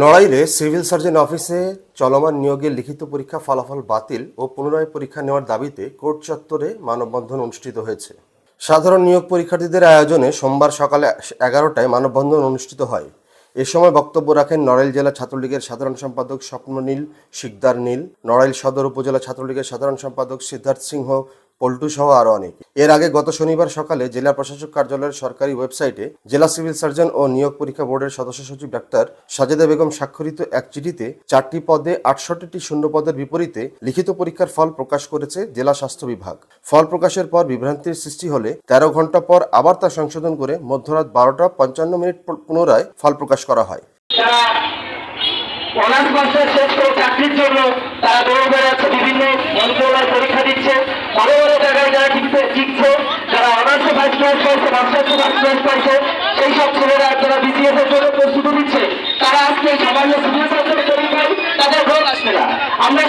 নড়াইলে civil surgeon অফিসে চলমান নিয়োগের লিখিত পরীক্ষা ফলাফল বাতিল ও পুনরায় পরীক্ষা নেওয়ার দাবিতে কোর্ট চত্বরে মানববন্ধন অনুষ্ঠিত হয়েছে। সাধারণ নিয়োগ পরীক্ষার্থীদের আয়োজনে সোমবার সকালে এগারোটায় মানববন্ধন অনুষ্ঠিত হয়। এ সময় বক্তব্য রাখেন নড়াইল জেলা ছাত্রলীগের সাধারণ সম্পাদক স্বপ্ননীল শিকদার নীল, নড়াইল সদর উপজেলা ছাত্রলীগের সাধারণ সম্পাদক সিদ্ধার্থ সিংহ পল্টু সহ আরও অনেক। এর আগে গত শনিবার সকালে জেলা প্রশাসক কার্যালয়ের সরকারি ওয়েবসাইটে জেলা সিভিল সার্জন ও নিয়োগ পরীক্ষা বোর্ডের সদস্য সচিব ডাক্তার সাজেদা বেগম স্বাক্ষরিত এক চিঠিতে চারটি পদে আটষট্টিটি শূন্য পদের বিপরীতে লিখিত পরীক্ষার ফল প্রকাশ করেছে জেলা স্বাস্থ্য বিভাগ। ফল প্রকাশের পর বিভ্রান্তির সৃষ্টি হলে তেরো ঘণ্টা পর আবার তা সংশোধন করে মধ্যরাত বারোটা পঞ্চান্ন মিনিট পুনরায় ফল প্রকাশ করা হয়। অনার্স শেষ করে চাকরির জন্য তারা দৌড় বেড়াচ্ছে বিভিন্ন মন্ত্রণালয় পরীক্ষা দিচ্ছে বড় বড় জায়গায় যারা টিকছে জিতছে, যারা অনার্সে ফার্স্ট ক্লাস পাইছে মাস্টার্সে ফার্স্ট ক্লাস পাইছে সেই সব ছেলেরা যারা বিসিএস এর জন্য প্রস্তুতি দিচ্ছে তারা আজকে সামান্য সিভিল সার্জন পরীক্ষায় তাদের ভোট আসবে না। আমরা